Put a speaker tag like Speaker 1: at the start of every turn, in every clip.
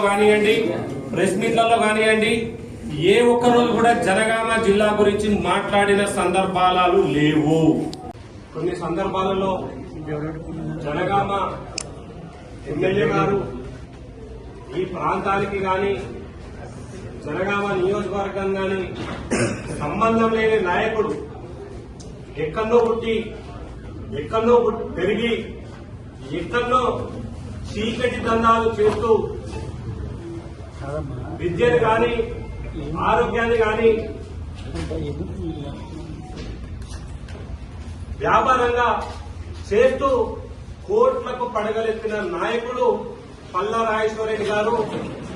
Speaker 1: కానివ్వండి ప్రెస్ మీట్లలో కానివ్వండి ఏ ఒక్క రోజు కూడా జనగామ జిల్లా గురించి మాట్లాడిన సందర్భాలు లేవు. కొన్ని సందర్భాలలో జనగామ ఎమ్మెల్యే గారు ఈ ప్రాంతానికి కానీ జనగామ నియోజకవర్గం కానీ సంబంధం లేని నాయకుడు ఎక్కడో పుట్టి ఎక్కడో పెరిగి ఎక్కడో చీకటి దందాలు చేస్తూ విద్యను కానీ ఆరోగ్యాన్ని కానీ వ్యాపారంగా చేస్తూ కోట్లకు పడగలెత్తిన నాయకుడు పల్లా రాజేశ్వరరెడ్డి గారు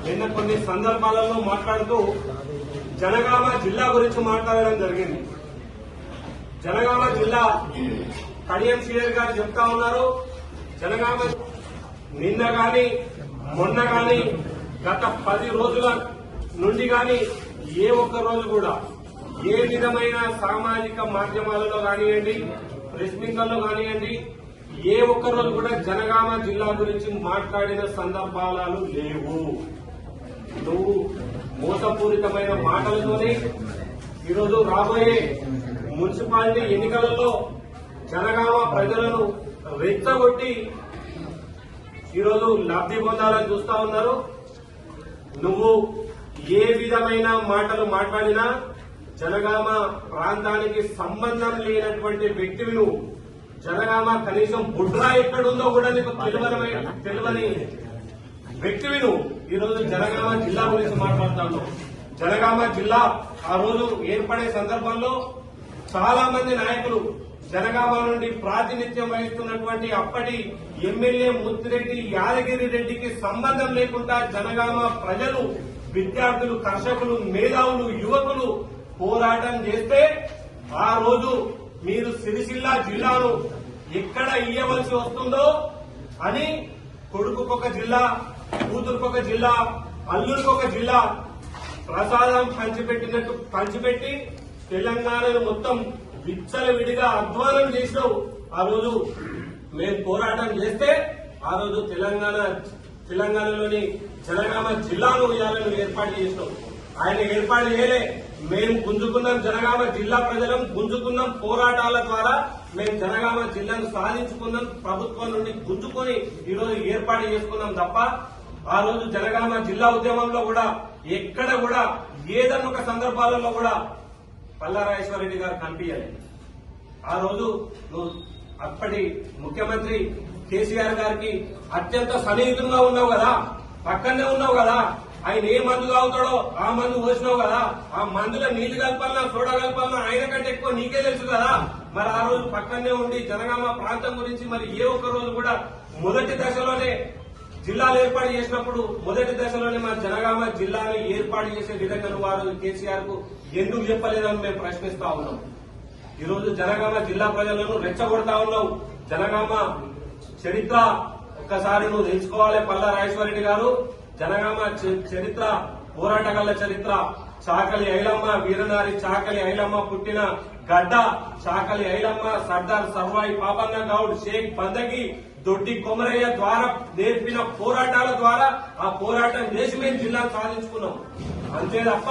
Speaker 1: నిన్న కొన్ని సందర్భాలలో మాట్లాడుతూ జనగామ జిల్లా గురించి మాట్లాడడం జరిగింది. జనగామ జిల్లా కడియం సీనియర్ గారు చెప్తా ఉన్నారు జనగామ నిన్న కానీ మొన్న కానీ గత పది రోజుల నుండి గాని ఏ ఒక్క రోజు కూడా ఏ విధమైన సామాజిక మాధ్యమాలలో కానివ్వండి ప్రెస్ మీట్లలో కానివ్వండి ఏ ఒక్క రోజు కూడా జనగామ జిల్లా గురించి మాట్లాడిన సందర్భాలు లేవు. నువ్వు మోసపూరితమైన మాటలతోనే ఈరోజు రాబోయే మున్సిపాలిటీ ఎన్నికలలో జనగామ ప్రజలను రెచ్చగొట్టి ఈరోజు లబ్ధి పొందాలని చూస్తా ఉన్నారు. నువ్వు ఏ విధమైన మాటలు మాట్లాడినా జనగామ ప్రాంతానికి సంబంధం లేనటువంటి వ్యక్తివి నువ్వు. జనగామ కనీసం బుడ్రా ఎక్కడుందో కూడా నీకు తెలియని తెలియని వ్యక్తివి నువ్వు. ఈ రోజు జనగామ జిల్లా గురించి మాట్లాడుతాను జనగామ జిల్లా ఆ రోజు ఏర్పడే సందర్భంలో చాలా మంది నాయకులు జనగామ నుండి ప్రాతినిధ్యం వహిస్తున్నటువంటి అప్పటి ఎమ్మెల్యే మూర్తిరెడ్డి యాదగిరి రెడ్డికి సంబంధం లేకుండా జనగామ ప్రజలు విద్యార్థులు కర్షకులు మేధావులు యువకులు పోరాటం చేస్తే ఆ రోజు మీరు సిరిసిల్ల జిల్లాను ఎక్కడ ఇయ్యవలసి వస్తుందో అని కొడుకుకొక జిల్లా కూతురుకొక జిల్లా అల్లుడికొక జిల్లా ప్రసాదం పంచిపెట్టినట్టు పంచిపెట్టి తెలంగాణను మొత్తం విచ్చల విడిగా అధ్వానం చేసినావు. ఆ రోజు మేము పోరాటం చేస్తే ఆ రోజు తెలంగాణ తెలంగాణలోని జనగామ జిల్లాను ఇవ్వాలని ఏర్పాటు చేసినాం. ఆయన ఏర్పాటు చేయలే. మేము గుంజుకున్నాం జనగామ జిల్లా ప్రజలం గుంజుకున్నాం పోరాటాల ద్వారా మేము జనగామ జిల్లాను సాధించుకున్నాం ప్రభుత్వం నుండి గుంజుకొని ఈరోజు ఏర్పాటు చేసుకున్నాం తప్ప ఆ రోజు జనగామ జిల్లా ఉద్యమంలో కూడా ఎక్కడ కూడా ఏదన్న ఒక సందర్భాలలో కూడా పల్లారాజేశ్వరరెడ్డి గారు కనిపించలేదు. ఆ రోజు నువ్వు అప్పటి ముఖ్యమంత్రి కేసీఆర్ గారికి అత్యంత సన్నిహితంగా ఉన్నావు కదా పక్కనే ఉన్నావు కదా ఆయన ఏ మందు తాగుతాడో ఆ మందు పోసినావు కదా ఆ మందులో నీళ్ళు కలపాలన్నా సోడా కలపాలన్నా ఆయన కంటే ఎక్కువ నీకే తెలుసు కదా. మరి ఆ రోజు పక్కనే ఉండి జనగామ ప్రాంతం గురించి మరి ఏ ఒక్క రోజు కూడా మొదటి దశలోనే జిల్లాలు ఏర్పాటు చేసినప్పుడు మొదటి దశలోనే మన జనగామ జిల్లాని ఏర్పాటు చేసే విధంగా వారు కేసీఆర్కు ఎందుకు చెప్పలేదని మేము ప్రశ్నిస్తా ఉన్నాం. ఈరోజు జనగామ జిల్లా ప్రజలను రెచ్చగొడతా ఉన్నావు జనగామ చరిత్ర ఒక్కసారి నువ్వు తెలుసుకోవాలి పల్లా రాజేశ్వరరెడ్డి గారు. జనగామ చ- చరిత్ర పోరాటగాళ్ళ చరిత్ర. చాకలి ఐలమ్మ వీరనారి చాకలి ఐలమ్మ పుట్టిన గడ్డ. చాకలి ఐలమ్మ సర్దార్ సర్వాయి పాపన్న గౌడ్ షేక్ బందగి దొడ్డి కొమరయ్య ద్వారా నేర్పిన పోరాటాల ద్వారా ఆ పోరాటం చేసి మేము జిల్లా సాధించుకున్నాం. అంతే తప్ప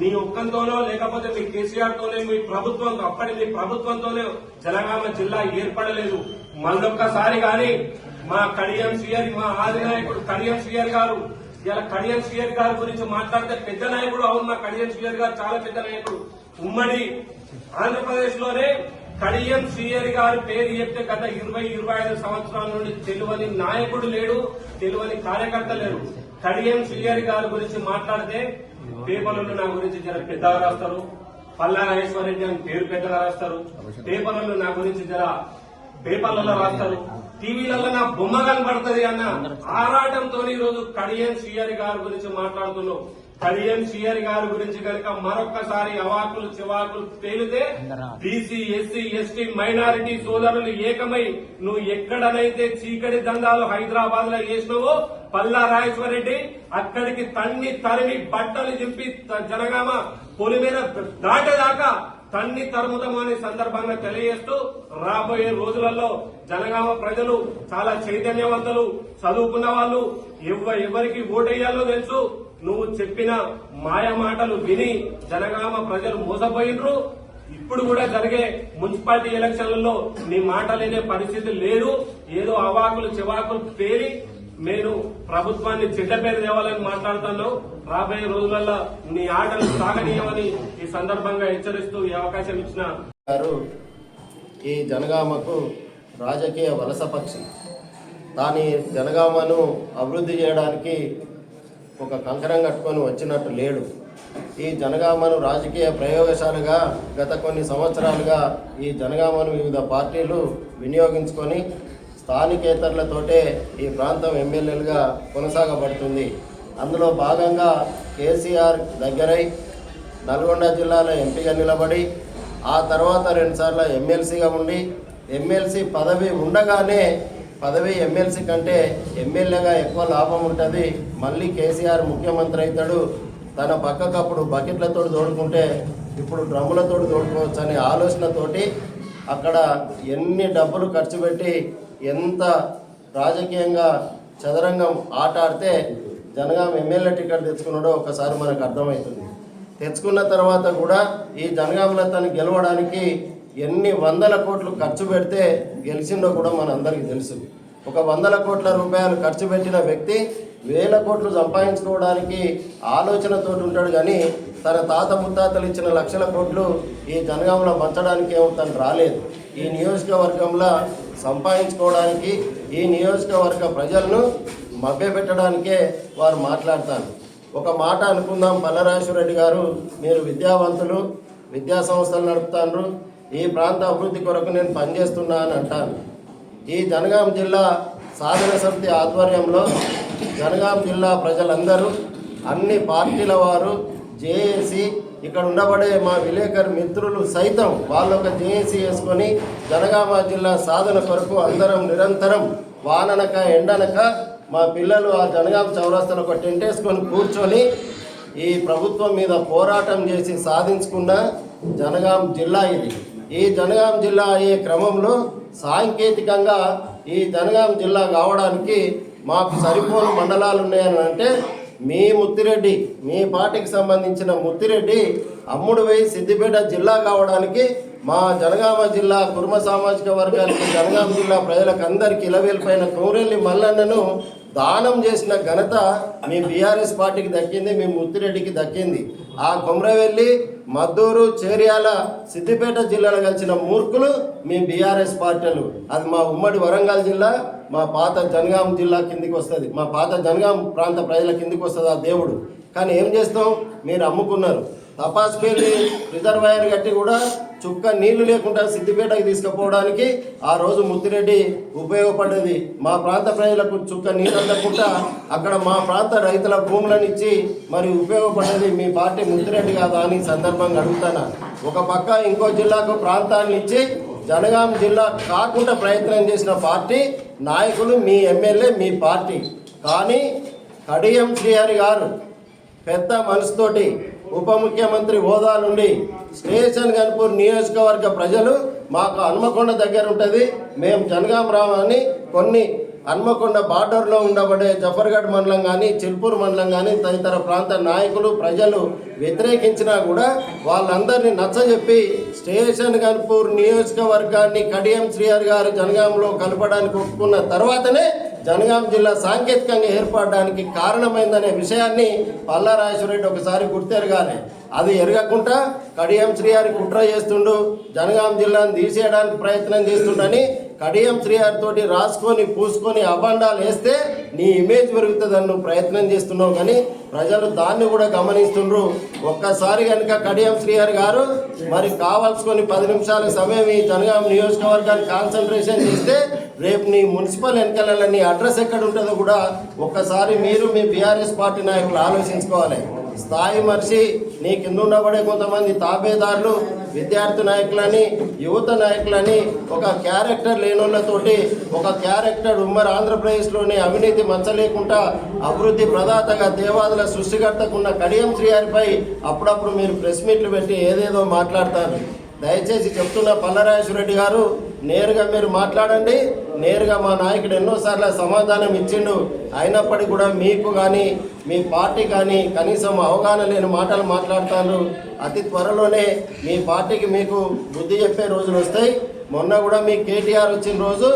Speaker 1: నీ ఒక్కంతోనో లేకపోతే మీ కేసీఆర్ తోనే మీ ప్రభుత్వం అప్పటి మీ ప్రభుత్వంతోనే జనగామ జిల్లా ఏర్పడలేదు. మళ్ళొక్కసారి గాని మా కడియం సిఆర్ మా ఆది నాయకుడు కడియం సిఆర్ గారు ఇలా కడియం సిఆర్ గారి గురించి మాట్లాడితే పెద్ద నాయకుడు అవును మా కడియం సిఆర్ గారు చాలా పెద్ద నాయకుడు. ఉమ్మడి ఆంధ్రప్రదేశ్లోనే కడియం సీఆర్ గారి పేరు చెప్తే గత ఇరవై ఇరవై ఐదు సంవత్సరాల నుండి తెలియని నాయకుడు లేడు తెలియని కార్యకర్త లేడు. కడియం సీఆర్ గారి గురించి మాట్లాడితే పేపర్లలో నా గురించి జర పెద్దగా రాస్తారు. పల్లా నాగేశ్వరరెడ్డి అని పేరు పెద్దగా రాస్తారు. పేపర్లలో నా గురించి జర పేపర్లలో రాస్తారు. టీవీలలో నా బొమ్మ కనబడుతుంది అన్న ఆరాటంతో ఈ రోజు కడియం సిఆర్ గారి గురించి మాట్లాడుతున్నావు హరియన్ సిఆర్ గారి గురించి కనుక మరొక్కసారి అవాకులు చివాకులు తేలితే బీసీ ఎస్సీ ఎస్టీ మైనారిటీ సోదరులు ఏకమై నువ్వు ఎక్కడనైతే చీకటి దందాలు హైదరాబాద్లో వేసినావో పల్లా రాజేశ్వరరెడ్డి అక్కడికి తన్ని తరిమి బట్టలు చింపి జనగామ పొలి మీద దాటేదాకా తన్ని తరుముదమని సందర్భంగా తెలియజేస్తూ రాబోయే రోజులలో జనగామ ప్రజలు చాలా చైతన్యవంతులు చదువుకున్న వాళ్ళు ఎవరికి ఓటేయాలో తెలుసు. నువ్వు చెప్పిన మాయ మాటలు విని జనగామ ప్రజలు మోసపోయినరు. ఇప్పుడు కూడా జరిగే మున్సిపాలిటీ ఎలక్షన్లలో నీ మాట లేనే పరిస్థితి లేదు. ఏదో అవాకులు చివాకులు పేరి నేను ప్రభుత్వాన్ని చెడ్డ పేరు తేవాలని మాట్లాడుతున్నావు. రాబోయే రోజులలో నీ ఆటలు సాగనీయమని ఈ సందర్భంగా హెచ్చరిస్తూ ఈ అవకాశం ఇచ్చిన
Speaker 2: గారు ఈ జనగామకు రాజకీయ వలస పక్షి. దాని జనగామను అభివృద్ధి చేయడానికి ఒక కంకరం కట్టుకొని వచ్చినట్టు లేడు. ఈ జనగామను రాజకీయ ప్రయోగశాలగా గత కొన్ని సంవత్సరాలుగా ఈ జనగామను వివిధ పార్టీలు వినియోగించుకొని స్థానికేతరులతోటే ఈ ప్రాంతం ఎమ్మెల్యేలుగా కొనసాగబడుతుంది. అందులో భాగంగా కేసీఆర్ దగ్గరై నల్గొండ జిల్లాలో ఎంపీగా నిలబడి ఆ తర్వాత రెండుసార్లు ఎమ్మెల్సీగా ఉండి ఎమ్మెల్సీ పదవి ఉండగానే పదవి ఎమ్మెల్సీ కంటే ఎమ్మెల్యేగా ఎక్కువ లాభం ఉంటుంది. మళ్ళీ కేసీఆర్ ముఖ్యమంత్రి అవుతాడు తన పక్కకు అప్పుడు బకెట్లతో తోడుకుంటే ఇప్పుడు డ్రమ్ములతో తోడుకోవచ్చు అనే ఆలోచనతోటి అక్కడ ఎన్ని డబ్బులు ఖర్చు పెట్టి ఎంత రాజకీయంగా చదరంగం ఆట ఆడితే జనగాం ఎమ్మెల్యే టికెట్ తెచ్చుకున్నాడో ఒకసారి మనకు అర్థమవుతుంది. తెచ్చుకున్న తర్వాత కూడా ఈ జనగాంలో తను గెలవడానికి ఎన్ని వందల కోట్లు ఖర్చు పెడితే గెలిచిందో కూడా మనందరికీ తెలుసు. ఒక వందల కోట్ల రూపాయలు ఖర్చు పెట్టిన వ్యక్తి వేల కోట్లు సంపాదించుకోవడానికి ఆలోచనతో ఉంటాడు కానీ తన తాత ముత్తాతలు ఇచ్చిన లక్షల కోట్లు ఈ జనగాంలో పంచడానికి ఏమో తను రాలేదు. ఈ నియోజకవర్గంలో సంపాదించుకోవడానికి ఈ నియోజకవర్గ ప్రజలను మభ్యపెట్టడానికే వారు మాట్లాడతారు. ఒక మాట అనుకుందాం రెడ్డి గారు. మీరు విద్యావంతులు విద్యా సంస్థలు నడుపుతాను ఈ ప్రాంత అభివృద్ధి కొరకు నేను పనిచేస్తున్నా అని అంటాను. ఈ జనగాం జిల్లా సాధన సమితి ఆధ్వర్యంలో జనగాం జిల్లా ప్రజలందరూ అన్ని పార్టీల వారు జేఏసీ ఇక్కడ ఉండబడే మా విలేకరు మిత్రులు సైతం వాళ్ళు ఒక జేఏసీ వేసుకొని జనగామ జిల్లా సాధన కొరకు అందరం నిరంతరం వాననక ఎండనక మా పిల్లలు ఆ జనగామ చౌరస్తలో ఒక టెంట్ వేసుకొని కూర్చొని ఈ ప్రభుత్వం మీద పోరాటం చేసి సాధించుకున్న జనగాం జిల్లా ఇది. ఈ జనగాం జిల్లా అయ్యే క్రమంలో సాంకేతికంగా ఈ జనగాం జిల్లా కావడానికి మాకు సరిపోని మండలాలు ఉన్నాయని అంటే మీ ముత్తిరెడ్డి మీ పార్టీకి సంబంధించిన ముత్తిరెడ్డి అమ్ముడు సిద్దిపేట జిల్లా కావడానికి మా జనగామ జిల్లా కుర్మ సామాజిక వర్గానికి జనగామ జిల్లా ప్రజలకు అందరికీ ఇలవేలిపోయిన కోరెల్లి మల్లన్నను దానం చేసిన ఘనత మీ బీఆర్ఎస్ పార్టీకి దక్కింది మీ ముత్తిరెడ్డికి దక్కింది. ఆ కొమరవెల్లి మద్దూరు చేర్యాల సిద్దిపేట జిల్లాలో కలిసిన మూర్ఖులు మీ బీఆర్ఎస్ పార్టీలు. అది మా ఉమ్మడి వరంగల్ జిల్లా మా పాత జనగాం జిల్లా కిందికి వస్తుంది. మా పాత జనగాం ప్రాంత ప్రజల కిందికి వస్తుంది ఆ దేవుడు. కానీ ఏం చేస్తాం? మీరు అమ్ముకున్నారు. తపాస్పేలి రిజర్వాయర్ కట్టి కూడా చుక్క నీళ్ళు లేకుండా సిద్దిపేటకి తీసుకుపోవడానికి ఆ రోజు ముత్తిరెడ్డి ఉపయోగపడ్డది మా ప్రాంత ప్రజలకు చుక్క నీళ్ళు అందకుండా అక్కడ మా ప్రాంత రైతుల భూములను ఇచ్చి మరి ఉపయోగపడ్డది మీ పార్టీ ముత్తిరెడ్డి కాదా అని సందర్భంగా అడుగుతాను. ఒక పక్క ఇంకో జిల్లాకు ప్రాంతాన్ని ఇచ్చి జనగాం జిల్లా కాకుండా ప్రయత్నం చేసిన పార్టీ నాయకులు మీ ఎమ్మెల్యే మీ పార్టీ. కానీ కడియం శ్రీహరి గారు పెద్ద మనసుతోటి ఉప ముఖ్యమంత్రి హోదా నుండి స్టేషన్ గన్పూర్ నియోజకవర్గ ప్రజలు మాకు హన్మకొండ దగ్గర ఉంటుంది. మేము జనగాం రామని కొన్ని హన్మకొండ బార్డర్లో ఉండబడే జఫర్గఢ్ మండలం కానీ చిల్పూర్ మండలం కానీ తదితర ప్రాంత నాయకులు ప్రజలు వ్యతిరేకించినా కూడా వాళ్ళందరినీ నచ్చజెప్పి స్టేషన్ గన్పూర్ నియోజకవర్గాన్ని కడియం శ్రీహర్ గారు జనగాంలో కలపడానికి ఒప్పుకున్న తర్వాతనే జనగాం జిల్లా సాంకేతికంగా ఏర్పడడానికి కారణమైందనే విషయాన్ని పల్లారాజేశ్వరరెడ్డి ఒకసారి గుర్తెరగాలి. అది ఎరగకుండా కడియం శ్రీహారి కుట్ర చేస్తుండు జనగాం జిల్లాను తీసేయడానికి ప్రయత్నం చేస్తుండని కడియం శ్రీహారి తోటి రాసుకొని పూసుకొని అబండాలు వేస్తే నీ ఇమేజ్ పెరుగుతుందని నువ్వు ప్రయత్నం చేస్తున్నావు కానీ ప్రజలు దాన్ని కూడా గమనిస్తుండ్రు. ఒక్కసారి కనుక కడియం శ్రీహరి గారు మరి కావాల్సుకొని పది నిమిషాల సమయం ఈ జనగాం నియోజకవర్గాన్ని కాన్సన్ట్రేషన్ చేస్తే రేపు నీ మున్సిపల్ ఎన్నికలలో నీ అడ్రస్ ఎక్కడ ఉంటుందో కూడా ఒక్కసారి మీరు మీ బీఆర్ఎస్ పార్టీ నాయకులు ఆలోచించుకోవాలి. స్థాయి మనిషి నీ కింద ఉండబడే కొంతమంది తాబేదారులు విద్యార్థి నాయకులని యువత నాయకులని ఒక క్యారెక్టర్ లేనోళ్ళతోటి ఒక క్యారెక్టర్ ఉమ్మడి ఆంధ్రప్రదేశ్లోని అవినీతి మచ్చలేకుండా అభివృద్ధి ప్రదాతగా దేవాదుల సృష్టికర్తకున్న కడియం శ్రీహారిపై అప్పుడప్పుడు మీరు ప్రెస్ మీట్లు పెట్టి ఏదేదో మాట్లాడతారు. దయచేసి చెప్తున్న పల్లరాజేశ్వరరెడ్డి గారు నేరుగా మీరు మాట్లాడండి. నేరుగా మా నాయకుడు ఎన్నోసార్లు సమాధానం ఇచ్చిండు. అయినప్పటికీ కూడా మీకు కానీ మీ పార్టీ కానీ కనీసం అవగాహన లేని మాటలు మాట్లాడుతారు అతి త్వరలోనే మీ పార్టీకి మీకు బుద్ధి చెప్పే రోజులు వస్తాయి. మొన్న కూడా మీ కేటీఆర్ వచ్చిన రోజు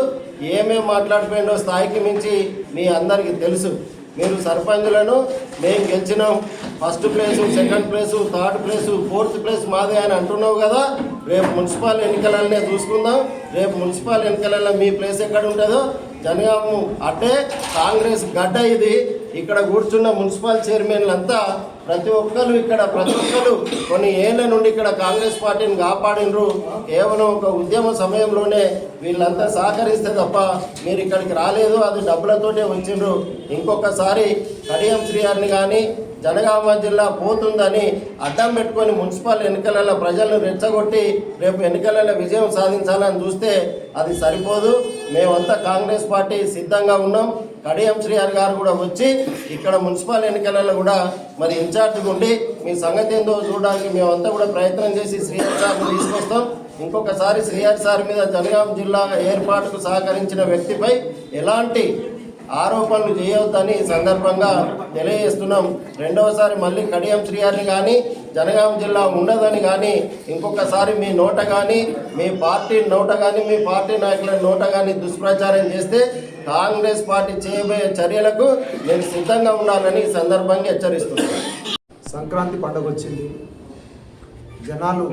Speaker 2: ఏమేం మాట్లాడిపోయిందో స్థాయికి మించి మీ అందరికీ తెలుసు. మీరు సర్పంచులను మేము గెలిచినాం. First place second place third place fourth place మాదే అని అంటున్నావు కదా. రేపు మున్సిపల్ ఎన్నికలనే చూసుకుందాం. రేపు మున్సిపల్ ఎన్నికలలో మీ ప్లేస్ ఎక్కడ ఉంటుందో జనగాము అంటే కాంగ్రెస్ గడ్డ ఇది. ఇక్కడ కూర్చున్న మున్సిపల్ చైర్మన్లంతా ప్రతి ఒక్కరు ఇక్కడ ప్రతి ఒక్కరు కొన్ని ఏళ్ళ నుండి ఇక్కడ కాంగ్రెస్ పార్టీని కాపాడినరు. కేవలం ఒక ఉద్యమ సమయంలోనే వీళ్ళంతా సహకరిస్తే తప్ప మీరు ఇక్కడికి రాలేదు అది డబ్బులతోనే వచ్చిండ్రు. ఇంకొకసారి కడియం శ్రీహారిని కానీ జనగామ జిల్లా పోతుందని అడ్డం పెట్టుకొని మున్సిపల్ ఎన్నికలలో ప్రజలను రెచ్చగొట్టి రేపు ఎన్నికలలో విజయం సాధించాలని చూస్తే అది సరిపోదు. మేమంతా కాంగ్రెస్ పార్టీ సిద్ధంగా ఉన్నాం. కడియం శ్రీహర్ గారు కూడా వచ్చి ఇక్కడ మున్సిపల్ ఎన్నికలలో కూడా మరి ఇన్ఛార్జ్గా ఉండి మీ సంగతి ఏందో చూడడానికి మేమంతా కూడా ప్రయత్నం చేసి శ్రీహర్ సార్ని తీసుకొస్తాం. ఇంకొకసారి శ్రీహర్ సార్ మీద జనగాం జిల్లా ఏర్పాటుకు సహకరించిన వ్యక్తిపై ఎలాంటి ఆరోపణలు చేయవద్దని సందర్భంగా తెలియజేస్తున్నాం. రెండవసారి మళ్ళీ కడియం శ్రీహరిని కానీ జనగాం జిల్లా ఉండదని కానీ ఇంకొకసారి మీ నోట కానీ మీ పార్టీ నోట కానీ మీ పార్టీ నాయకుల నోట కానీ దుష్ప్రచారం చేస్తే కాంగ్రెస్ పార్టీ చేయబోయే చర్యలకు నేను సిద్ధంగా ఉండాలని సందర్భంగా హెచ్చరిస్తున్నాను.
Speaker 3: సంక్రాంతి పండుగ వచ్చింది జనాలు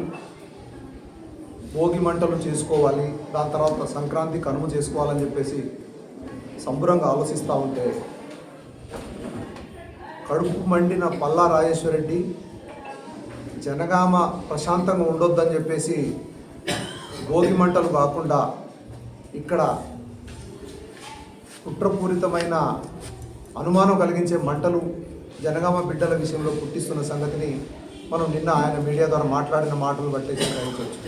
Speaker 3: భోగి మంటలు చేసుకోవాలి దాని తర్వాత సంక్రాంతి కనుమ చేసుకోవాలని చెప్పేసి సంబురంగా ఆలోచిస్తూ ఉంటే కడుపు మండిన పల్లా రాజేశ్వరరెడ్డి జనగామ ప్రశాంతంగా ఉండొద్దని చెప్పేసి భోగి మంటలు కాకుండా ఇక్కడ కుట్రపూరితమైన అనుమానం కలిగించే మంటలు జనగామ బిడ్డల విషయంలో పుట్టిస్తున్న సంగతిని మనం నిన్న ఆయన మీడియా ద్వారా మాట్లాడిన మాటలు బట్టి గ్రహించవచ్చు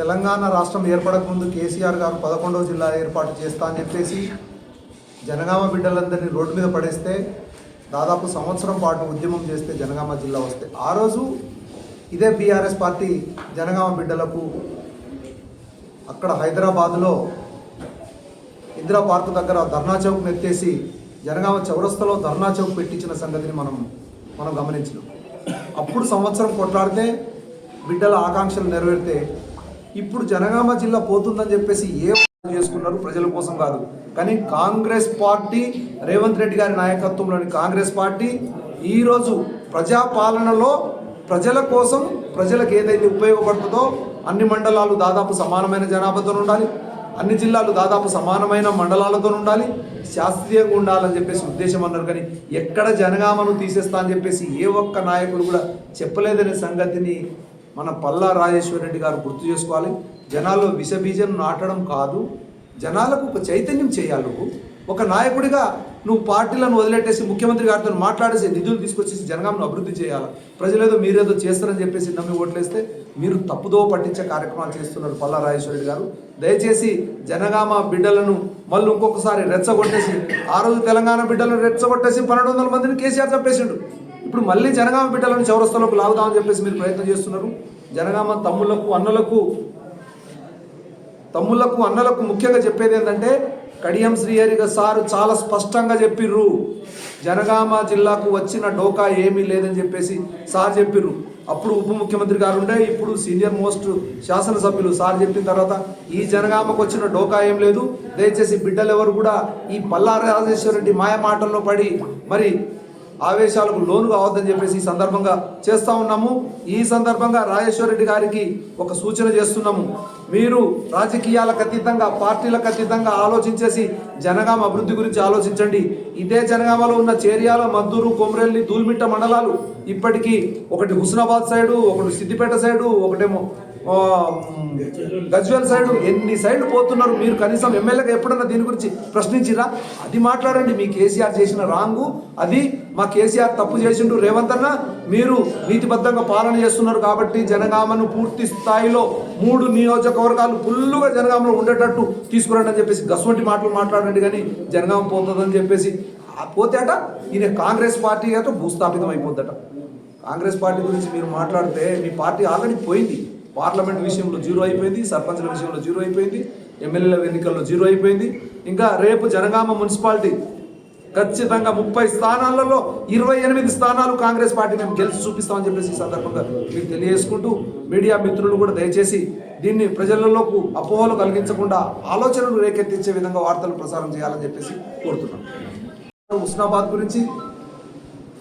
Speaker 3: తెలంగాణ రాష్ట్రం ఏర్పడక ముందు కేసీఆర్ గారు పదకొండవ జిల్లా ఏర్పాటు చేస్తా అని చెప్పేసి జనగామ బిడ్డలందరినీ రోడ్డు మీద పడేస్తే దాదాపు సంవత్సరం పాటు ఉద్యమం చేస్తే జనగామ జిల్లా వస్తే. ఆ రోజు ఇదే బీఆర్ఎస్ పార్టీ జనగామ బిడ్డలకు అక్కడ హైదరాబాద్లో ఇందిరా పార్క్ దగ్గర ధర్నా చౌక్ నెత్తేసి జనగామ చౌరస్తలో ధర్నా చౌక్ పెట్టించిన సంగతిని మనం మనం గమనించినాం. అప్పుడు సంవత్సరం కొట్లాడితే బిడ్డల ఆకాంక్షలు నెరవేరితే ఇప్పుడు జనగామ జిల్లా పోతుందని చెప్పేసి ఏ చేసుకున్నారు ప్రజల కోసం కాదు. కానీ కాంగ్రెస్ పార్టీ రేవంత్ రెడ్డి గారి నాయకత్వంలోని కాంగ్రెస్ పార్టీ ఈరోజు ప్రజాపాలనలో ప్రజల కోసం ప్రజలకు ఏదైతే ఉపయోగపడుతుందో అన్ని మండలాలు దాదాపు సమానమైన జనాభాతో ఉండాలి. అన్ని జిల్లాలు దాదాపు సమానమైన మండలాలతో ఉండాలి. శాస్త్రీయంగా ఉండాలని చెప్పేసి ఉద్దేశం అన్నారు. కానీ ఎక్కడ జనగామను తీసేస్తా అని చెప్పేసి ఏ ఒక్క నాయకుడు కూడా చెప్పలేదనే సంగతిని మన పల్లా రాజేశ్వర రెడ్డి గారు గుర్తు చేసుకోవాలి. జనాల్లో విషబీజం నాటడం కాదు. జనాలకు ఒక చైతన్యం చేయాలి నువ్వు. ఒక నాయకుడిగా నువ్వు పార్టీలను వదిలేటేసి ముఖ్యమంత్రి గారితో మాట్లాడేసి నిధులు తీసుకొచ్చేసి జనగామను అభివృద్ధి చేయాలి. ప్రజలేదో మీరేదో చేస్తారని చెప్పేసి నమ్మి ఓట్లేస్తే మీరు తప్పుదో పట్టించే కార్యక్రమాలు చేస్తున్నారు పల్లా రాజేశ్వరరెడ్డి గారు. దయచేసి జనగామ బిడ్డలను మళ్ళీ ఇంకొకసారి రెచ్చగొట్టేసి ఆ రోజు తెలంగాణ బిడ్డలను రెచ్చగొట్టేసి పన్నెండు వందల మందిని కేసీఆర్ చంపేసిండు. ఇప్పుడు మళ్ళీ జనగామ బిడ్డలను చౌరస్తలోకి లాగుదామని చెప్పేసి మీరు ప్రయత్నం చేస్తున్నారు. జనగామ తమ్ముళ్ళకు అన్నలకు తమ్ముళ్ళకు అన్నలకు ముఖ్యంగా చెప్పేది ఏంటంటే కడియం శ్రీహరిగా సారు చాలా స్పష్టంగా చెప్పిర్రు. జనగామ జిల్లాకు వచ్చిన డోకా ఏమీ లేదని చెప్పేసి సార్ చెప్పిర్రు. అప్పుడు ఉప ముఖ్యమంత్రి గారు ఉండే ఇప్పుడు సీనియర్ మోస్ట్ శాసనసభ్యులు సార్ చెప్పిన తర్వాత ఈ జనగామకు వచ్చిన డోకా ఏం లేదు. దయచేసి బిడ్డలు ఎవరు కూడా ఈ పల్లా రాజేశ్వర రెడ్డి మాయ మాటల్లో పడి మరి ఆవేశాలకు లోను కావద్దని చెప్పేసి ఈ సందర్భంగా చేస్తూ ఉన్నాము. ఈ సందర్భంగా రాజేశ్వర రెడ్డి గారికి ఒక సూచన చేస్తున్నాము. మీరు రాజకీయాలకు అతీతంగా పార్టీలకు అతీతంగా ఆలోచించేసి జనగామ అభివృద్ధి గురించి ఆలోచించండి. ఇదే జనగామలో ఉన్న చేరియాల మద్దూరు కొమరెల్లి దూల్మిట్ట మండలాలు ఇప్పటికీ ఒకటి హుస్నాబాద్ సైడు ఒకటి సిద్దిపేట సైడు ఒకటేమో గజ్వేల్ సైడ్ ఎన్ని సైడ్లు పోతున్నారు? మీరు కనీసం ఎమ్మెల్యేగా ఎప్పుడన్నా దీని గురించి ప్రశ్నించిరా? అది మాట్లాడండి మీ కేసీఆర్ చేసిన రాంగు అది మా కేసీఆర్ తప్పు చేసిండు రేవంత్ అన్న మీరు నీతిబద్ధంగా పాలన చేస్తున్నారు కాబట్టి జనగామను పూర్తి స్థాయిలో మూడు నియోజకవర్గాలు ఫుల్లుగా జనగామలో ఉండేటట్టు తీసుకురండి అని చెప్పేసి గస్వంటి మాటలు మాట్లాడండి కానీ జనగామ పోతుందని చెప్పేసి. పోతే అట ఈయన కాంగ్రెస్ పార్టీ అయితే భూస్థాపితం అయిపోద్దట. కాంగ్రెస్ పార్టీ గురించి మీరు మాట్లాడితే మీ పార్టీ ఆల్రెడీ పోయింది. పార్లమెంట్ విషయంలో జీరో అయిపోయింది సర్పంచ్ల విషయంలో జీరో అయిపోయింది ఎమ్మెల్యేల ఎన్నికల్లో జీరో అయిపోయింది. ఇంకా రేపు జనగామ మున్సిపాలిటీ ఖచ్చితంగా ముప్పై స్థానాలలో ఇరవై ఎనిమిది స్థానాలు కాంగ్రెస్ పార్టీ మేము గెలిచి చూపిస్తామని చెప్పేసి ఈ సందర్భంగా మీకు తెలియజేసుకుంటూ మీడియా మిత్రులు కూడా దయచేసి దీన్ని ప్రజలలోకు అపోహలు కలిగించకుండా ఆలోచనలు రేకెత్తించే విధంగా వార్తలు ప్రసారం చేయాలని చెప్పేసి కోరుతున్నాం. ఉస్నాబాద్ గురించి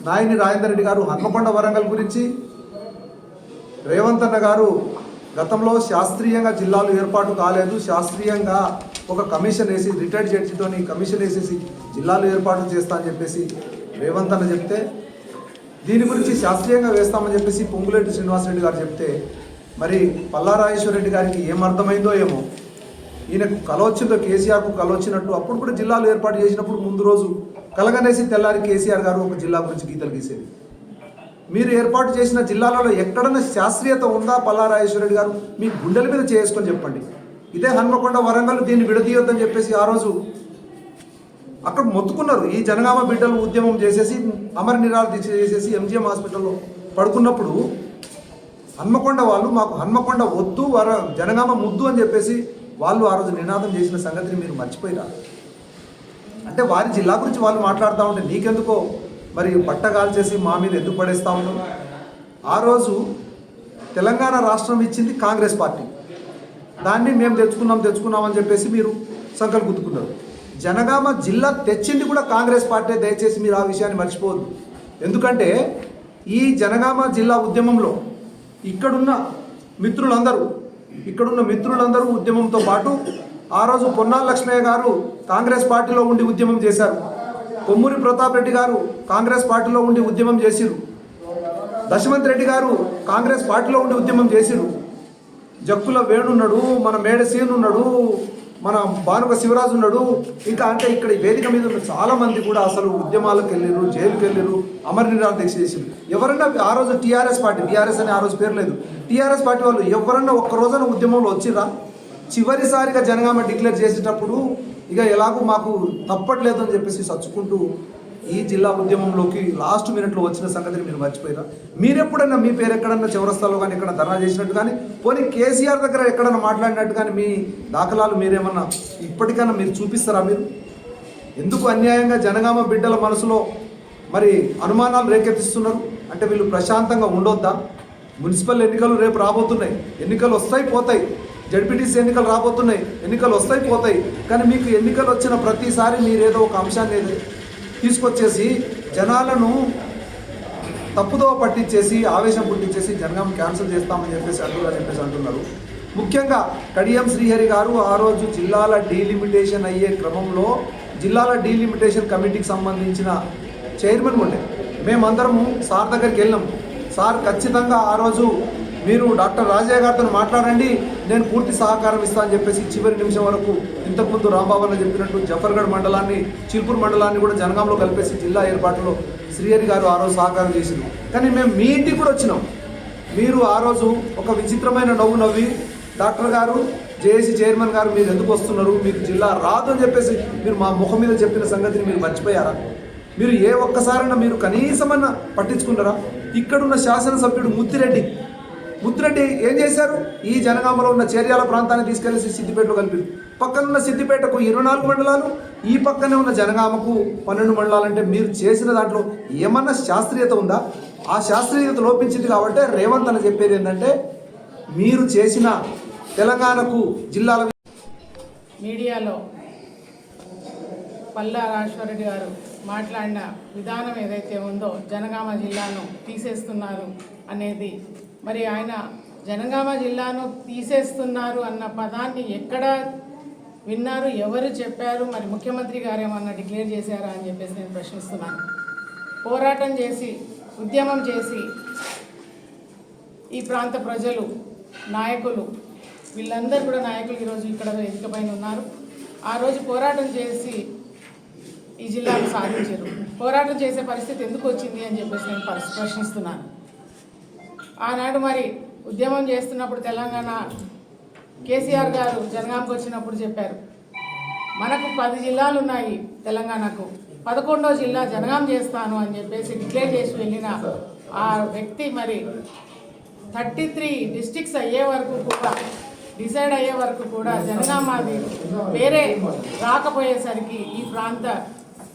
Speaker 3: నాయని రాజేందర్ రెడ్డి గారు హన్మకొండ వరంగల్ గురించి రేవంత్ అన్న గారు గతంలో శాస్త్రీయంగా జిల్లాలు ఏర్పాటు కాలేదు. శాస్త్రీయంగా ఒక కమిషన్ వేసి రిటైర్డ్ జడ్జితోని కమిషన్ వేసేసి జిల్లాలు ఏర్పాటు చేస్తా అని చెప్పేసి రేవంత్ అన్న చెప్తే దీని గురించి శాస్త్రీయంగా వేస్తామని చెప్పేసి పొంగులేటి శ్రీనివాసరెడ్డి గారు చెప్తే మరి పల్లారాజేశ్వర రెడ్డి గారికి ఏం అర్థమైందో ఏమో. ఈయనకు కలవచ్చిందో కేసీఆర్కు కలవచ్చినట్టు అప్పుడు కూడా జిల్లాలు ఏర్పాటు చేసినప్పుడు ముందు రోజు కలగనేసి తెల్లారి కేసీఆర్ గారు ఒక జిల్లా గురించి గీతలు గీసేది. మీరు ఏర్పాటు చేసిన జిల్లాలలో ఎక్కడన్నా శాస్త్రీయత ఉందా పల్లారాజేశ్వర గారు? మీ గుండెల మీద చేసుకొని చెప్పండి. ఇదే హన్మకొండ వరంగల్ దీన్ని విడదీయొద్దని చెప్పేసి ఆ రోజు అక్కడ మొత్తుకున్నారు. ఈ జనగామ బిడ్డలు ఉద్యమం చేసేసి అమర నిరాలు దీక్ష చేసేసి ఎంజిఎం హాస్పిటల్లో పడుకున్నప్పుడు హన్మకొండ వాళ్ళు మాకు హన్మకొండ వద్దు వర జనగామ ముద్దు అని చెప్పేసి వాళ్ళు ఆ రోజు నినాదం చేసిన సంగతిని మీరు మర్చిపోయినారు అంటే వారి జిల్లా గురించి వాళ్ళు మాట్లాడుతూ ఉంటే నీకెందుకో మరి పట్టగాలు చేసి మా మీద ఎందుకు పడేస్తా ఉన్నాం ఆ రోజు తెలంగాణ రాష్ట్రం ఇచ్చింది కాంగ్రెస్ పార్టీ. దాన్ని మేము తెచ్చుకున్నాం తెచ్చుకున్నాం అని చెప్పేసి మీరు సంకల్ గుద్దుకున్నారు జనగామ జిల్లా తెచ్చింది కూడా కాంగ్రెస్ పార్టీ దయచేసి మీరు ఆ విషయాన్ని మర్చిపోవద్దు. ఎందుకంటే ఈ జనగామ జిల్లా ఉద్యమంలో ఇక్కడున్న మిత్రులందరూ ఇక్కడున్న మిత్రులందరూ ఉద్యమంతో పాటు ఆ రోజు పొన్నాల లక్ష్మయ్య గారు కాంగ్రెస్ పార్టీలో ఉండి ఉద్యమం చేశారు. కొమ్మూరి ప్రతాప్ రెడ్డి గారు కాంగ్రెస్ పార్టీలో ఉండి ఉద్యమం చేసిరు దశవంత్ రెడ్డి గారు కాంగ్రెస్ పార్టీలో ఉండి ఉద్యమం చేసిరు జక్కుల వేణున్నాడు మన మేడ సీన్ ఉన్నాడు మన భానుక శివరాజు ఉన్నాడు. ఇంకా అంటే ఇక్కడ ఈ వేదిక మీద ఉన్న చాలా మంది కూడా అసలు ఉద్యమాలకు వెళ్ళారు జైలుకి వెళ్ళారు అమర నిరాలు దీక్ష చేసిరు ఎవరన్నా ఆ రోజు టీఆర్ఎస్ పార్టీ టీఆర్ఎస్ అని ఆ రోజు పేరు లేదు. టీఆర్ఎస్ పార్టీ వాళ్ళు ఎవరన్నా ఒక్క రోజున ఉద్యమంలో వచ్చిరా చివరిసారిగా జనగామ డిక్లేర్ చేసేటప్పుడు ఇక ఎలాగో మాకు తప్పట్లేదు అని చెప్పేసి చచ్చుకుంటూ ఈ జిల్లా ఉద్యమంలోకి లాస్ట్ మినిట్లో వచ్చిన సంగతిని మీరు మర్చిపోయారా. మీరెప్పుడన్నా మీ పేరు ఎక్కడన్నా చివరస్థాలో కానీ ఎక్కడ ధర్నా చేసినట్టు కానీ పోనీ కేసీఆర్ దగ్గర ఎక్కడన్నా మాట్లాడినట్టు కానీ మీ దాఖలాలు మీరేమన్నా ఇప్పటికైనా మీరు చూపిస్తారా మీరు? ఎందుకు అన్యాయంగా జనగామ బిడ్డల మనసులో మరి అనుమానాలు రేకెత్తిస్తున్నారు? అంటే వీళ్ళు ప్రశాంతంగా ఉండొద్దా? మున్సిపల్ ఎన్నికలు రేపు రాబోతున్నాయి. ఎన్నికలు వస్తాయి పోతాయి. జడ్పీటీసీ ఎన్నికలు రాబోతున్నాయి. ఎన్నికలు వస్తాయి పోతాయి. కానీ మీకు ఎన్నికలు వచ్చిన ప్రతిసారి మీరు ఏదో ఒక అంశాన్ని తీసుకొచ్చేసి జనాలను తప్పుదోవ పట్టించేసి ఆవేశం పుట్టించేసి జనగం క్యాన్సిల్ చేస్తామని చెప్పేసి అంటున్నారు చెప్పేసి అంటున్నారు. ముఖ్యంగా కడియం శ్రీహరి గారు ఆ రోజు జిల్లాల డీలిమిటేషన్ అయ్యే క్రమంలో జిల్లాల డీలిమిటేషన్ కమిటీకి సంబంధించిన చైర్మన్ ఉండే. మేమందరము సార్ దగ్గరికి వెళ్ళాం సార్ ఖచ్చితంగా ఆ రోజు మీరు డాక్టర్ రాజయ్య గారితో మాట్లాడండి నేను పూర్తి సహకారం ఇస్తా అని చెప్పేసి చివరి నిమిషం వరకు ఇంతకుముందు రాంబాబన్న చెప్పినట్టు జఫర్గఢ్ మండలాన్ని చిల్పూర్ మండలాన్ని కూడా జనగాంలో కలిపేసి జిల్లా ఏర్పాటులో శ్రీహరి గారు ఆ రోజు సహకారం చేసింది కానీ మేము మీ ఇంటికి కూడా వచ్చినాం. మీరు ఆ రోజు ఒక విచిత్రమైన నవ్వు నవ్వి డాక్టర్ గారు జేఏసీ చైర్మన్ గారు మీరు ఎందుకు వస్తున్నారు మీకు జిల్లా రాదు అని చెప్పేసి మీరు మా ముఖం మీద చెప్పిన సంగతిని మీరు మర్చిపోయారా? మీరు ఏ ఒక్కసారైనా మీరు కనీసమన్నా పట్టించుకున్నారా? ఇక్కడున్న శాసనసభ్యుడు ముత్తిరెడ్డి ముత్తిరెడ్డి ఏం చేశారు? ఈ జనగామలో ఉన్న చేర్యాల ప్రాంతాన్ని తీసుకెళ్ళేసి సిద్దిపేటలో కలిపి పక్కనున్న సిద్దిపేటకు ఇరవై నాలుగు మండలాలు ఈ పక్కనే ఉన్న జనగామకు పన్నెండు మండలాలంటే మీరు చేసిన దాంట్లో ఏమన్నా శాస్త్రీయత ఉందా? ఆ శాస్త్రీయత లోపించింది కాబట్టి రేవంత్ అని చెప్పేది ఏంటంటే మీరు చేసిన తెలంగాణకు జిల్లాల
Speaker 4: మీడియాలో పల్లా రాజేశ్వరరెడ్డి గారు మాట్లాడిన విధానం ఏదైతే ఉందో జనగామ జిల్లాను తీసేస్తున్నారు అనేది మరి ఆయన జనగామ జిల్లాను తీసేస్తున్నారు అన్న పదాన్ని ఎక్కడ విన్నారు ఎవరు చెప్పారు మరి ముఖ్యమంత్రి గారు ఏమన్నా డిక్లేర్ చేశారా అని చెప్పేసి నేను ప్రశ్నిస్తున్నాను. పోరాటం చేసి ఉద్యమం చేసి ఈ ప్రాంత ప్రజలు నాయకులు వీళ్ళందరూ కూడా నాయకులు ఈరోజు ఇక్కడ వేదిక పైన ఉన్నారు. ఆ రోజు పోరాటం చేసి ఈ జిల్లాను సాధించారు. పోరాటం చేసే పరిస్థితి ఎందుకు వచ్చింది అని చెప్పేసి నేను ప్రశ్నిస్తున్నాను. ఆనాడు మరి ఉద్యమం చేస్తున్నప్పుడు తెలంగాణ కేసీఆర్ గారు జనగాంకి వచ్చినప్పుడు చెప్పారు. మనకు పది జిల్లాలు ఉన్నాయి తెలంగాణకు. పదకొండో జిల్లా జనగాం చేస్తాను అని చెప్పేసి డిక్లేర్ చేసి వెళ్ళిన ఆ వ్యక్తి మరి థర్టీ త్రీ డిస్టిక్స్ అయ్యే వరకు కూడా డిసైడ్ అయ్యే వరకు కూడా జనగామాది వేరే రాకపోయేసరికి ఈ ప్రాంత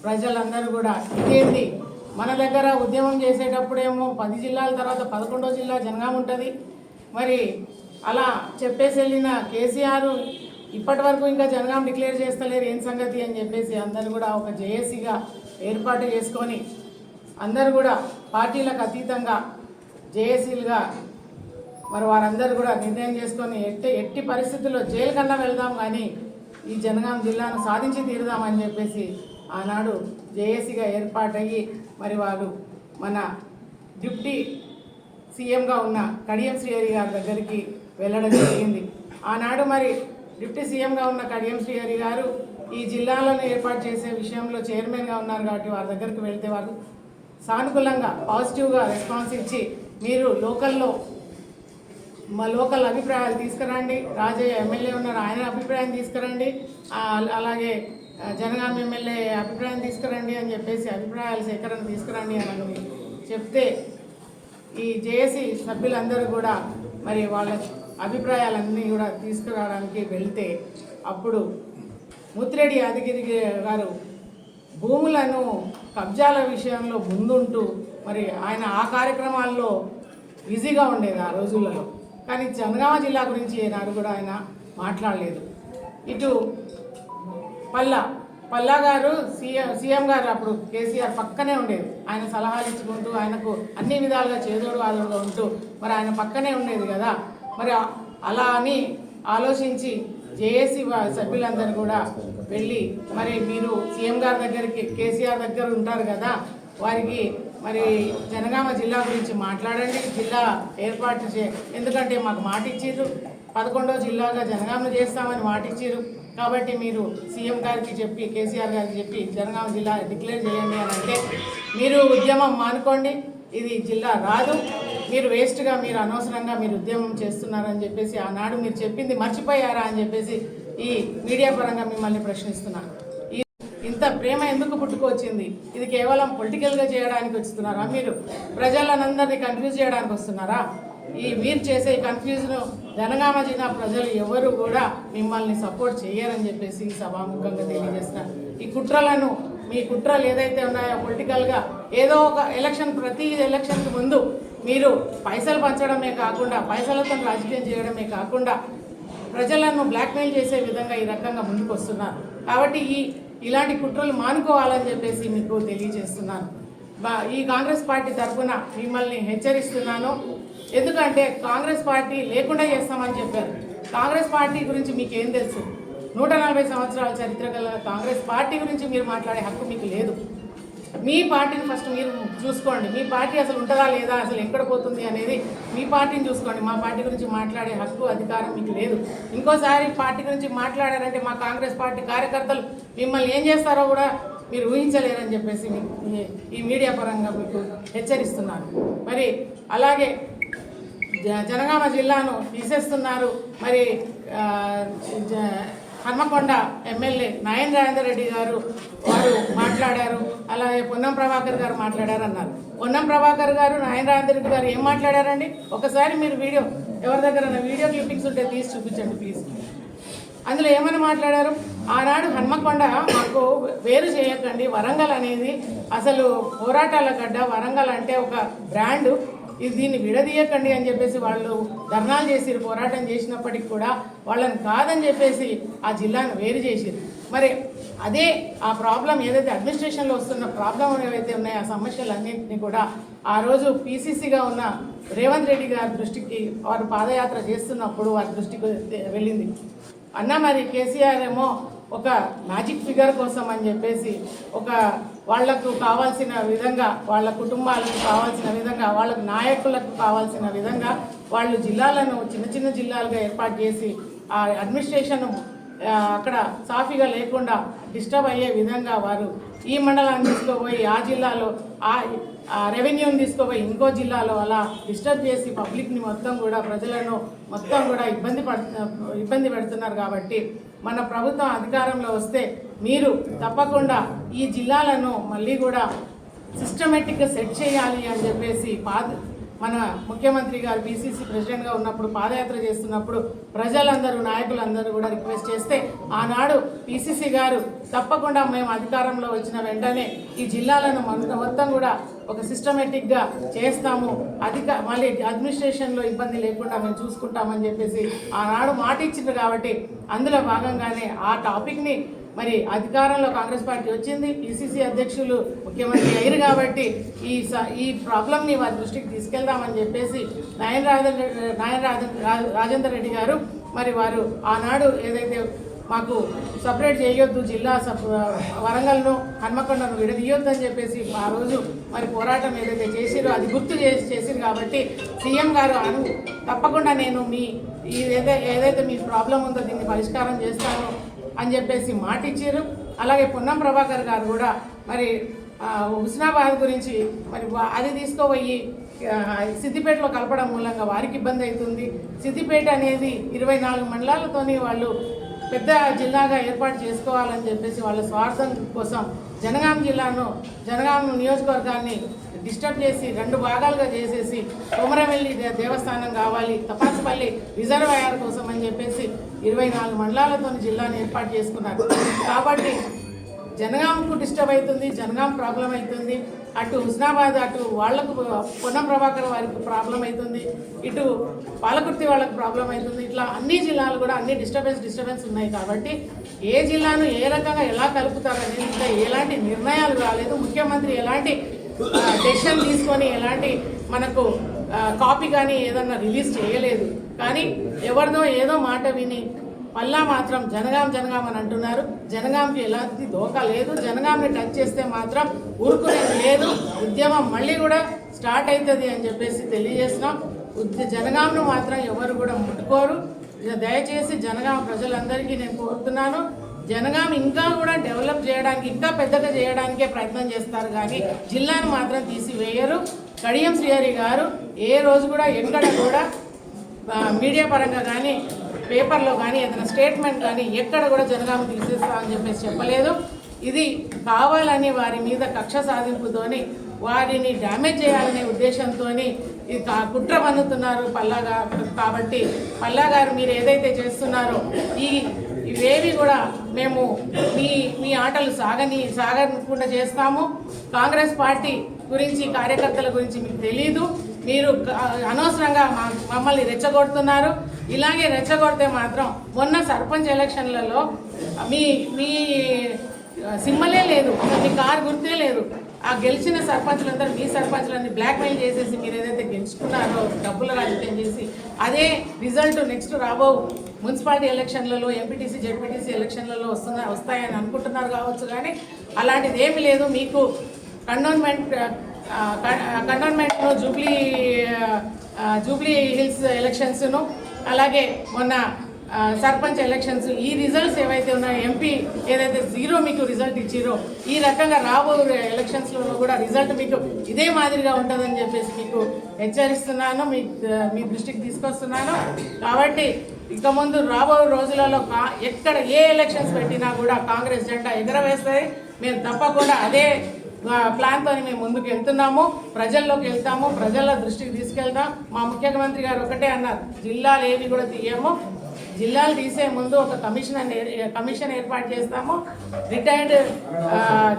Speaker 4: ప్రజలందరూ కూడా ఇదేంది? మన దగ్గర ఉద్యమం చేసేటప్పుడేమో పది జిల్లాల తర్వాత పదకొండో జిల్లా జనగాం ఉంటుంది. మరి అలా చెప్పేసి వెళ్ళిన కేసీఆర్ ఇప్పటి వరకు ఇంకా జనగాం డిక్లేర్ చేస్తలేరు ఏం సంగతి అని చెప్పేసి అందరూ కూడా ఒక జేఏసీగా ఏర్పాటు చేసుకొని అందరూ కూడా పార్టీలకు అతీతంగా జేఏసీలుగా మరి వారందరూ కూడా నిర్ణయం చేసుకొని ఎట్టి ఎట్టి పరిస్థితుల్లో జైలు కన్నా వెళ్దాం కానీ ఈ జనగాం జిల్లాను సాధించి తీరుదామని చెప్పేసి ఆనాడు జేఏసీగా ఏర్పాటయ్యి మరి వారు మన డిప్యూటీ సీఎంగా ఉన్న కడియం శ్రీహరి గారి దగ్గరికి వెళ్ళడం జరిగింది. ఆనాడు మరి డిప్యూటీ సీఎంగా ఉన్న కడియం శ్రీహరి గారు ఈ జిల్లాలను ఏర్పాటు చేసే విషయంలో చైర్మన్గా ఉన్నారు కాబట్టి వారి దగ్గరికి వెళ్తే వారు సానుకూలంగా పాజిటివ్గా రెస్పాన్స్ ఇచ్చి మీరు లోకల్లో మా లోకల్ అభిప్రాయాలు తీసుకురండి రాజయ్య ఎమ్మెల్యే ఉన్నారు ఆయన అభిప్రాయం తీసుకురండి అలాగే జనగామ ఎమ్మెల్యే అభిప్రాయం తీసుకురండి అని చెప్పేసి అభిప్రాయాల సేకరణ తీసుకురండి అని చెప్తే ఈ జేఏసీ సభ్యులందరూ కూడా మరి వాళ్ళ అభిప్రాయాలన్నీ కూడా తీసుకురావడానికి వెళ్తే అప్పుడు ముత్తిరెడ్డి యాదగిరి గారు భూములను కబ్జాల విషయంలో ముందుంటూ మరి ఆయన ఆ కార్యక్రమాల్లో బిజీగా ఉండేది ఆ రోజులలో. కానీ జనగామ జిల్లా గురించి ఏనాడు కూడా ఆయన మాట్లాడలేదు. ఇటు పల్లా. పల్లా గారు సీఎం సీఎం గారు అప్పుడు కేసీఆర్ పక్కనే ఉండేది. ఆయన సలహాలు ఇచ్చుకుంటూ ఆయనకు అన్ని విధాలుగా చేదోడు వాదోడుగా ఉంటూ మరి ఆయన పక్కనే ఉండేది కదా. మరి అలా అని ఆలోచించి జేఏసీ సభ్యులందరూ కూడా వెళ్ళి మరి మీరు సీఎం గారి దగ్గరికి కేసీఆర్ దగ్గర ఉంటారు కదా వారికి మరి జనగామ జిల్లా గురించి మాట్లాడండి. జిల్లా ఏర్పాటు చే ఎందుకంటే మాకు మాట ఇచ్చిర్రు పదకొండో జిల్లాగా జనగామ చేస్తామని మాటిచ్చిర్రు కాబట్టి మీరు సీఎం గారికి చెప్పి కేసీఆర్ గారికి చెప్పి జనగామ జిల్లా డిక్లేర్ చేయండి అని అంటే మీరు ఉద్యమం మానుకోండి ఇది జిల్లా రాదు. మీరు వేస్ట్గా మీరు అనవసరంగా మీరు ఉద్యమం చేస్తున్నారని చెప్పేసి ఆనాడు మీరు చెప్పింది మర్చిపోయారా అని చెప్పేసి ఈ మీడియా పరంగా మిమ్మల్ని ప్రశ్నిస్తున్నాను ఇంత ప్రేమ ఎందుకు పుట్టుకొచ్చింది? ఇది కేవలం పొలిటికల్గా చేయడానికి వస్తున్నారా మీరు? ప్రజలందరినీ కన్ఫ్యూజ్ చేయడానికి వస్తున్నారా? ఈ మీరు చేసే కన్ఫ్యూజన్ జనగామ జిల్లా ప్రజలు ఎవరు కూడా మిమ్మల్ని సపోర్ట్ చేయరని చెప్పేసి సభాముఖంగా తెలియజేస్తున్నారు. ఈ కుట్రలను మీ కుట్రలు ఏదైతే ఉన్నాయో పొలిటికల్గా ఏదో ఒక ఎలక్షన్ ప్రతి ఎలక్షన్కి ముందు మీరు పైసలు పంచడమే కాకుండా పైసలతో రాజకీయం చేయడమే కాకుండా ప్రజలను బ్లాక్మెయిల్ చేసే విధంగా ఈ రకంగా ముందుకు వస్తున్నారు. కాబట్టి ఈ ఇలాంటి కుట్రలు మానుకోవాలని చెప్పేసి మీకు తెలియజేస్తున్నాను. బా ఈ కాంగ్రెస్ పార్టీ తరఫున మిమ్మల్ని హెచ్చరిస్తున్నాను. ఎందుకంటే కాంగ్రెస్ పార్టీ లేకుండా చేస్తామని చెప్పారు. కాంగ్రెస్ పార్టీ గురించి మీకు ఏం తెలుసు? నూట నలభై సంవత్సరాల చరిత్ర గల కాంగ్రెస్ పార్టీ గురించి మీరు మాట్లాడే హక్కు మీకు లేదు. మీ పార్టీని ఫస్ట్ మీరు చూసుకోండి. మీ పార్టీ అసలు ఉంటుందా లేదా? అసలు ఎక్కడ పోతుంది అనేది మీ పార్టీని చూసుకోండి. మా పార్టీ గురించి మాట్లాడే హక్కు అధికారం మీకు లేదు. ఇంకోసారి పార్టీ గురించి మాట్లాడారంటే మా కాంగ్రెస్ పార్టీ కార్యకర్తలు మిమ్మల్ని ఏం చేస్తారో కూడా మీరు ఊహించలేరని చెప్పేసి మీకు ఈ- మీడియా పరంగా మీకు హెచ్చరిస్తున్నాను. మరి అలాగే జనగామ జిల్లాను తీసేస్తున్నారు. మరి జ- హన్మకొండ ఎమ్మెల్యే నాయన్ రాజేందర్ రెడ్డి గారు వారు మాట్లాడారు. అలాగే పొన్నం ప్రభాకర్ గారు మాట్లాడారు అన్నారు పొన్నం ప్రభాకర్ గారు నాయన రాజేందర్ రెడ్డి గారు ఏం మాట్లాడారండి? ఒకసారి మీరు వీడియో ఎవరి దగ్గర వీడియో క్లిప్పింగ్స్ ఉంటే తీసి చూపించండి ప్లీజ్. అందులో ఏమని మాట్లాడారు? ఆనాడు హన్మకొండ మాకు వేరు చేయకండి. వరంగల్ అనేది అసలు పోరాటాల గడ్డ. వరంగల్ అంటే ఒక బ్రాండ్. ఇది దీన్ని విడదీయకండి అని చెప్పేసి వాళ్ళు ధర్నాలు చేసిరు పోరాటం చేసినప్పటికి కూడా వాళ్ళని కాదని చెప్పేసి ఆ జిల్లాను వేరు చేసిరు. మరి అదే ఆ ప్రాబ్లం ఏదైతే అడ్మినిస్ట్రేషన్లో వస్తున్న ప్రాబ్లం ఏవైతే ఉన్నాయో ఆ సమస్యలన్నింటినీ కూడా ఆ రోజు పీసీసీగా ఉన్న రేవంత్ రెడ్డి గారి దృష్టికి వారు పాదయాత్ర చేస్తున్నప్పుడు వారి దృష్టికి వెళ్ళింది. అన్న మరి కేసీఆర్ ఏమో ఒక మ్యాజిక్ ఫిగర్ కోసం అని చెప్పేసి ఒక వాళ్ళకు కావాల్సిన విధంగా వాళ్ళ కుటుంబాలకు కావాల్సిన విధంగా వాళ్ళకు నాయకులకు కావాల్సిన విధంగా వాళ్ళు జిల్లాలను చిన్న చిన్న జిల్లాలుగా ఏర్పాటు చేసి ఆ అడ్మినిస్ట్రేషన్ అక్కడ సాఫీగా లేకుండా డిస్టర్బ్ అయ్యే విధంగా వారు ఈ మండలాన్ని తీసుకుపోయి ఆ జిల్లాలో ఆ రెవెన్యూని తీసుకుపోయి ఇంకో జిల్లాలో అలా డిస్టర్బ్ చేసి పబ్లిక్ని మొత్తం కూడా ప్రజలను మొత్తం కూడా ఇబ్బంది పడు ఇబ్బంది పెడుతున్నారు కాబట్టి మన ప్రభుత్వం అధికారంలో వస్తే మీరు తప్పకుండా ఈ జిల్లాలను మళ్ళీ కూడా సిస్టమేటిక్గా సెట్ చేయాలి అని చెప్పేసి పాద మన ముఖ్యమంత్రి గారు బీసీసీ ప్రెసిడెంట్గా ఉన్నప్పుడు పాదయాత్ర చేస్తున్నప్పుడు ప్రజలందరూ నాయకులందరూ కూడా రిక్వెస్ట్ చేస్తే ఆనాడు పీసీసీ గారు తప్పకుండా మేము అధికారంలో వచ్చిన వెంటనే ఈ జిల్లాలను మొత్తం కూడా ఒక సిస్టమేటిక్గా చేస్తాము. అధిక మళ్ళీ అడ్మినిస్ట్రేషన్లో ఇబ్బంది లేకుండా మేము చూసుకుంటామని చెప్పేసి ఆనాడు మాట ఇచ్చింది కాబట్టి అందులో భాగంగానే ఆ టాపిక్ని మరి అధికారంలో కాంగ్రెస్ పార్టీ వచ్చింది. పిసిసి అధ్యక్షులు ముఖ్యమంత్రి అయ్యారు కాబట్టి ఈ స- ఈ ప్రాబ్లంని వారి దృష్టికి తీసుకెళ్దామని చెప్పేసి నాయన రాజేంద్ర నాయన రాజ- రాజేందర్ రెడ్డి గారు మరి వారు ఆనాడు ఏదైతే మాకు సపరేట్ చేయొద్దు జిల్లా సప్ వరంగల్ను హన్మకొండను విడదీయొద్దు అని చెప్పేసి ఆ రోజు మరి పోరాటం ఏదైతే చేసిరో అది గుర్తు చేసి చేసింది కాబట్టి సీఎం గారు అను తప్పకుండా నేను మీ ఏదైతే ఏదైతే మీ ప్రాబ్లం ఉందో దీన్ని పరిష్కారం చేస్తాను. అని చెప్పేసి మాట ఇచ్చారు అలాగే పొన్నం ప్రభాకర్ గారు కూడా మరి హుస్నాబాద్ గురించి మరి అది తీసుకోబోయి సిద్దిపేటలో కలపడం మూలంగా వారికి ఇబ్బంది అవుతుంది. సిద్దిపేట అనేది ఇరవై నాలుగు మండలాలతోని వాళ్ళు పెద్ద జిల్లాగా ఏర్పాటు చేసుకోవాలని చెప్పేసి వాళ్ళ స్వార్థం కోసం జనగాం జిల్లాను జనగాం నియోజకవర్గాన్ని డిస్టర్బ్ చేసి రెండు భాగాలుగా చేసేసి కొమరవెల్లి దేవస్థానం కావాలి తపాసుపల్లి రిజర్వాయర్ కోసం అని చెప్పేసి ఇరవై నాలుగు మండలాలతో జిల్లాను ఏర్పాటు చేసుకున్నారు. కాబట్టి జనగాంకు డిస్టర్బ్ అవుతుంది జనగాం ప్రాబ్లం అవుతుంది. అటు హుస్నాబాద్ అటు వాళ్ళకు పొన్నం ప్రభాకర్ వారికి ప్రాబ్లం అవుతుంది. ఇటు పాలకుర్తి వాళ్ళకి ప్రాబ్లం అవుతుంది. ఇట్లా అన్ని జిల్లాలు కూడా అన్ని డిస్టర్బెన్స్ డిస్టర్బెన్స్ ఉన్నాయి కాబట్టి ఏ జిల్లాను ఏ రకంగా ఎలా కలుపుతారనేది ఇంకా ఎలాంటి నిర్ణయాలు రాలేదు. ముఖ్యమంత్రి ఎలాంటి డెసిషన్ తీసుకొని ఎలాంటి మనకు కాపీ కానీ ఏదన్నా రిలీజ్ చేయలేదు. కానీ ఎవరిదో ఏదో మాట విని మళ్ళా మాత్రం జనగాం జనగాం అని అంటున్నారు. జనగాంకి ఎలాంటి దోకా లేదు. జనగాంని టచ్ చేస్తే మాత్రం ఊరుకునేది లేదు. ఉద్యమం మళ్ళీ కూడా స్టార్ట్ అవుతుంది అని చెప్పేసి తెలియజేస్తున్నాం. ఉద్య జనగాంను మాత్రం ఎవరు కూడా ముట్టుకోరు. ఇక దయచేసి జనగాం ప్రజలందరికీ నేను కోరుతున్నాను. జనగాం ఇంకా కూడా డెవలప్ చేయడానికి ఇంకా పెద్దగా చేయడానికే ప్రయత్నం చేస్తారు కానీ జిల్లాను మాత్రం తీసివేయరు. కడియం శ్రీహరి గారు ఏ రోజు కూడా ఎక్కడ కూడా మీడియా పరంగా కానీ పేపర్లో కానీ ఏదైనా స్టేట్మెంట్ కానీ ఎక్కడ కూడా జనగామ తీసేస్తామని చెప్పేసి చెప్పలేదు. ఇది కావాలని వారి మీద కక్ష సాధింపుతోని వారిని డ్యామేజ్ చేయాలనే ఉద్దేశంతో ఇది కా- కుట్ర పన్నుతున్నారు పల్లాగా. కాబట్టి పల్లా గారు మీరు ఏదైతే చేస్తున్నారో ఈ ఇవేవి కూడా మేము మీ మీ ఆటలు సాగని సాగకుండా చేస్తాము. కాంగ్రెస్ పార్టీ గురించి కార్యకర్తల గురించి మీకు తెలీదు. మీరు అనవసరంగా మమ్మల్ని రెచ్చగొడుతున్నారు. ఇలాగే రెచ్చగొడితే మాత్రం మొన్న సర్పంచ్ ఎలక్షన్లలో మీ మీ సిమ్మలే లేదు. మీ కారు గుర్తే లేదు. ఆ గెలిచిన సర్పంచ్లందరూ మీ సర్పంచ్లన్నీ బ్లాక్మెయిల్ చేసేసి మీరు ఏదైతే గెలుచుకున్నారో డబ్బులు రాజకీయం చేసి అదే రిజల్ట్ నెక్స్ట్ రాబో మున్సిపాలిటీ ఎలక్షన్లలో ఎంపీటీసీ జెడ్పీటీసీ ఎలక్షన్లలో వస్తున్నా వస్తాయని అనుకుంటున్నారు కావచ్చు కానీ అలాంటిది ఏమి లేదు. మీకు కండోన్మెంట్ కంటోన్మెంట్లో జూబ్లీ జూబ్లీ హిల్స్ ఎలక్షన్స్ను అలాగే మొన్న సర్పంచ్ ఎలక్షన్స్ ఈ రిజల్ట్స్ ఏవైతే ఉన్నాయో ఎంపీ ఏదైతే జీరో మీకు రిజల్ట్ ఇచ్చిరో ఈ రకంగా రాబో ఎలక్షన్స్లో కూడా రిజల్ట్ మీకు ఇదే మాదిరిగా ఉంటుందని చెప్పేసి మీకు హెచ్చరిస్తున్నాను. మీ మీ దృష్టికి తీసుకొస్తున్నాను. కాబట్టి ఇక ముందు రాబో రోజులలో కా- ఎక్కడ ఏ ఎలక్షన్స్ పెట్టినా కూడా కాంగ్రెస్ జెండా ఎగరవేస్తే మేము తప్పకుండా అదే ప్లాన్తో మేము ముందుకు వెళ్తున్నాము. ప్రజల్లోకి వెళ్తాము. ప్రజల దృష్టికి తీసుకెళ్తాం. మా ముఖ్యమంత్రి గారు ఒకటే అన్నారు జిల్లాలు ఏవి కూడా తీయము. జిల్లాలు తీసే ముందు ఒక కమిషన్ అని కమిషన్ ఏర్పాటు చేస్తాము. రిటైర్డ్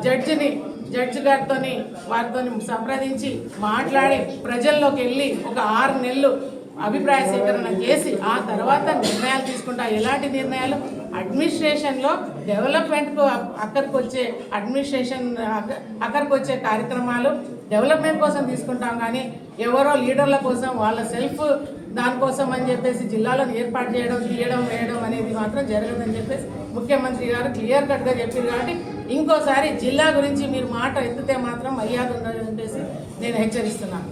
Speaker 4: జడ్జిని జడ్జి గారితో వారితో సంప్రదించి మాట్లాడి ప్రజల్లోకి వెళ్ళి ఒక ఆరు నెలలు అభిప్రాయ సేకరణ చేసి ఆ తర్వాత నిర్ణయాలు తీసుకుంటా ఎలాంటి నిర్ణయాలు? అడ్మినిస్ట్రేషన్లో డెవలప్మెంట్కు అక్కడికి వచ్చే అడ్మినిస్ట్రేషన్ అక్క- అక్కడికి వచ్చే కార్యక్రమాలు డెవలప్మెంట్ కోసం తీసుకుంటాం కానీ ఎవరో లీడర్ల కోసం వాళ్ళ సెల్ఫ్ దానికోసం అని చెప్పేసి జిల్లాలను ఏర్పాటు చేయడం తీయడం వేయడం అనేది మాత్రం జరగదని చెప్పేసి ముఖ్యమంత్రి గారు క్లియర్ కట్గా చెప్పారు కాబట్టి ఇంకోసారి జిల్లా గురించి మీరు మాట ఎత్తితే మాత్రం మర్యాద ఉండదని చెప్పేసి నేను హెచ్చరిస్తున్నాను.